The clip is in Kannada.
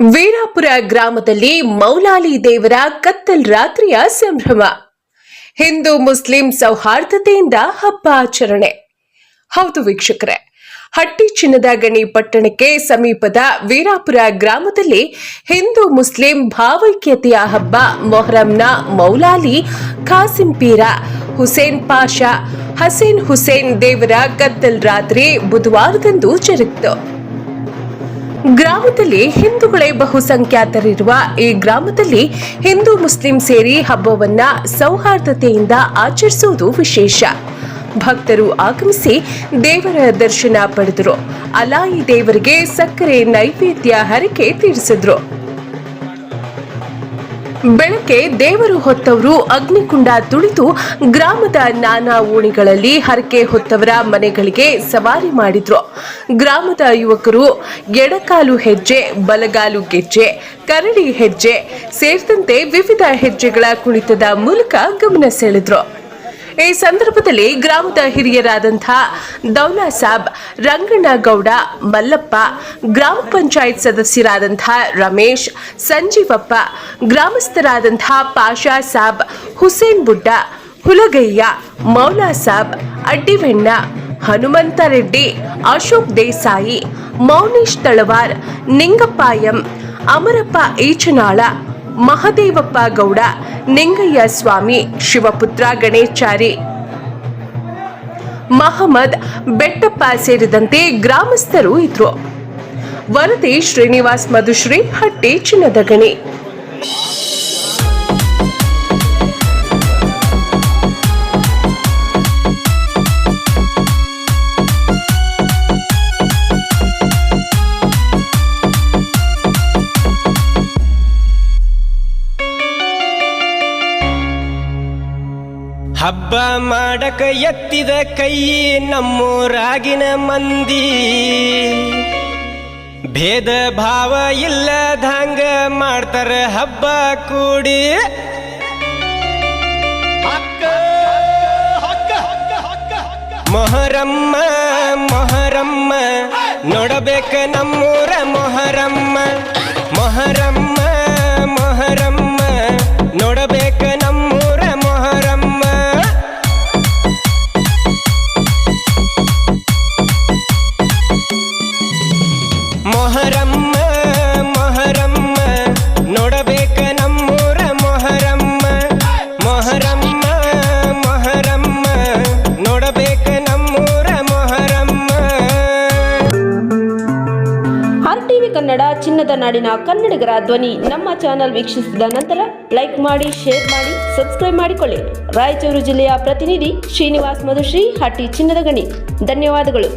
ವೀರಾಪುರ ಗ್ರಾಮದಲ್ಲಿ ಮೌಲಾಲಿ ದೇವರ ಕತ್ತಲ್ ರಾತ್ರಿಯ ಸಂಭ್ರಮ. ಹಿಂದೂ ಮುಸ್ಲಿಂ ಸೌಹಾರ್ದತೆಯಿಂದ ಹಬ್ಬ ಆಚರಣೆ. ಹೌದು ವೀಕ್ಷಕರೇ, ಹಟ್ಟಿ ಚಿನ್ನದ ಗಣಿ ಪಟ್ಟಣಕ್ಕೆ ಸಮೀಪದ ವೀರಾಪುರ ಗ್ರಾಮದಲ್ಲಿ ಹಿಂದೂ ಮುಸ್ಲಿಂ ಭಾವೈಕ್ಯತೆಯ ಹಬ್ಬ ಮೊಹರಂನ ಮೌಲಾಲಿ ಖಾಸಿಂ ಪೀರ, ಹುಸೇನ್ ಪಾಷಾ, ಹಸೇನ್ ಹುಸೇನ್ ದೇವರ ಕತ್ತಲ್ ರಾತ್ರಿ ಬುಧವಾರದಂದು ಜರುಗಿತು. ಗ್ರಾಮದಲ್ಲಿ ಹಿಂದೂಗಳೇ ಬಹುಸಂಖ್ಯಾತರಿರುವ ಈ ಗ್ರಾಮದಲ್ಲಿ ಹಿಂದೂ ಮುಸ್ಲಿಂ ಸೇರಿ ಹಬ್ಬವನ್ನ ಸೌಹಾರ್ದತೆಯಿಂದ ಆಚರಿಸುವುದು ವಿಶೇಷ. ಭಕ್ತರು ಆಗಮಿಸಿ ದೇವರ ದರ್ಶನ ಪಡೆದರು. ಅಲಾಯಿ ದೇವರಿಗೆ ಸಕ್ಕರೆ ನೈವೇದ್ಯ ಹರಕೆ ತೀರಿಸಿದ್ರು. ಬೆಳಗ್ಗೆ ದೇವರು ಹೊತ್ತವರು ಅಗ್ನಿಕುಂಡ ತುಳಿದು ಗ್ರಾಮದ ನಾನಾ ಓಣಿಗಳಲ್ಲಿ ಹರಕೆ ಹೊತ್ತವರ ಮನೆಗಳಿಗೆ ಸವಾರಿ ಮಾಡಿದ್ರು. ಗ್ರಾಮದ ಯುವಕರು ಎಡಕಾಲು ಹೆಜ್ಜೆ, ಬಲಗಾಲು ಗೆಜ್ಜೆ, ಕರಡಿ ಹೆಜ್ಜೆ ಸೇರಿದಂತೆ ವಿವಿಧ ಹೆಜ್ಜೆಗಳ ಕುಣಿತದ ಮೂಲಕ ಗಮನ ಸೆಳೆದ್ರು. ಈ ಸಂದರ್ಭದಲ್ಲಿ ಗ್ರಾಮದ ಹಿರಿಯರಾದಂಥ ದೌಲಾ ಸಾಬ್ ರಂಗಣ್ಣಗೌಡ ಮಲ್ಲಪ್ಪ, ಗ್ರಾಮ ಪಂಚಾಯತ್ ಸದಸ್ಯರಾದಂಥ ರಮೇಶ್, ಸಂಜೀವಪ್ಪ, ಗ್ರಾಮಸ್ಥರಾದಂಥ ಪಾಷಾ ಸಾಬ್, ಹುಸೇನ್ ಬುಡ್ಡ, ಹುಲಗಯ್ಯ, ಮೌಲಾ ಸಾಬ್, ಅಡ್ಡಿವೆಣ್ಣ ಹನುಮಂತ ರೆಡ್ಡಿ ಅಶೋಕ್ ದೇಸಾಯಿ, ಮೌನೀಶ್ ತಳವಾರ್, ನಿಂಗಪ್ಪಾಯಂ, ಅಮರಪ್ಪ ಈಚನಾಳ ಮಹದೇವಪ್ಪ ಗೌಡ, ನಿಂಗಯ್ಯ ಸ್ವಾಮಿ, ಶಿವಪುತ್ರ ಗಣೇಶಾರಿ ಮಹಮ್ಮದ್ ಬೆಟ್ಟಪ್ಪ ಸೇರಿದಂತೆ ಗ್ರಾಮಸ್ಥರು ಇದ್ರು. ವರದಿ ಶ್ರೀನಿವಾಸ್ ಮಧುಶ್ರೀ, ಹಟ್ಟಿ ಚಿನ್ನದ ಗಣಿ ಹಬ್ಬ ಮಾಡಕ ಎತ್ತಿದ ಕೈ ನಮ್ಮೂರಾಗಿನ ಮಂದಿ. ಭೇದ ಭಾವ ಇಲ್ಲದಂಗ ಮಾಡ್ತಾರ ಹಬ್ಬ ಕೂಡಿ. ಮೊಹರಮ್ಮ ಮೊಹರಮ್ಮ ನೋಡಬೇಕ ನಮ್ಮೂರ ಮೊಹರಮ್ಮ ಮೊಹರಮ್ಮ ನೋಡಬೇಕ ನಮ್ಮೂರ ಮೊಹರಮ್ಮ ಮೊಹರಮ್ಮ ಮೊಹರಮ್ಮ ನೋಡಬೇಕ ನಮ್ಮೂರ ಮೊಹರಮ್ಮ ಆರ್ ಟಿವಿ ಕನ್ನಡ ಚಿನ್ನದ ನಾಡಿನ ಕನ್ನಡಿಗರ ಧ್ವನಿ ನಮ್ಮ ಚಾನೆಲ್ ವೀಕ್ಷಿಸಿದ ನಂತರ ಲೈಕ್ ಮಾಡಿ, ಶೇರ್ ಮಾಡಿ, ಸಬ್ಸ್ಕ್ರೈಬ್ ಮಾಡಿಕೊಳ್ಳಿ. ರಾಯಚೂರು ಜಿಲ್ಲೆಯ ಪ್ರತಿನಿಧಿ ಶ್ರೀನಿವಾಸ್ ಮಧುಶ್ರೀ, ಹಟ್ಟಿ ಚಿನ್ನದ ಗಣಿ. ಧನ್ಯವಾದಗಳು.